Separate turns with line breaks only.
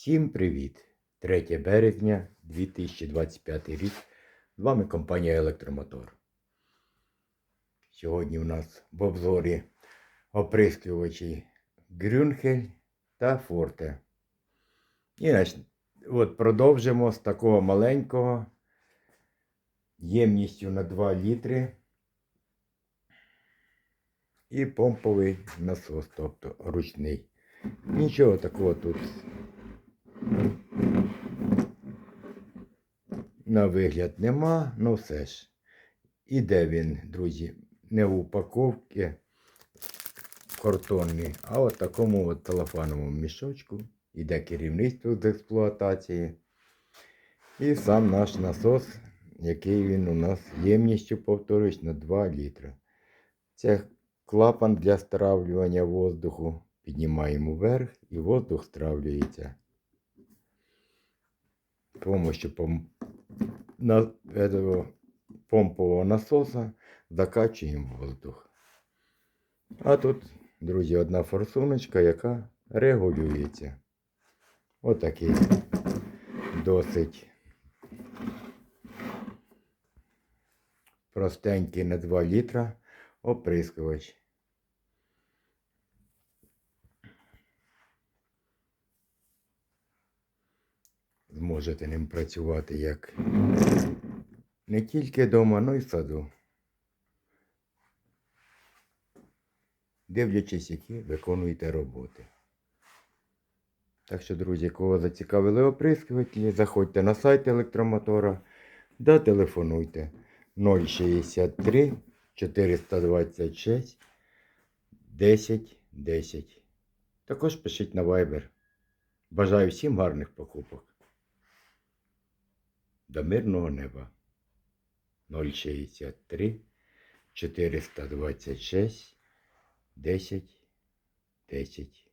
Всім привіт! 3 березня 2025 рік. З вами компанія Електромотор. Сьогодні у нас в обзорі оприскувачі Грюнхель та Форте. І от продовжимо з такого маленького ємністю на 2 літри. І помповий насос, тобто ручний. Нічого такого тут на вигляд нема, ну все ж. Іде він, друзі, не в упаковці картонний, а от такому от телефоновому мішочку. Іде керівництво з експлуатації. І сам наш насос, який він у нас ємністю, повторюсь, на 2 літри. Це клапан для стравлювання воздуху. Піднімаємо вверх і воздух стравлюється. З помощью пом... на... этого помпового насоса закачуємо воздух. А тут, друзі, одна форсуночка, яка регулюється. Отакий досить простенький на 2 літра оприскувач. Зможете ним працювати як не тільки вдома, але й в саду. Дивлячись, які виконуєте роботи. Так що, друзі, кого зацікавили оприскувателі, заходьте на сайт електромотора да телефонуйте 063 426 10 10. Також пишіть на Viber. Бажаю всім гарних покупок. До мирного неба. 063 426 10 10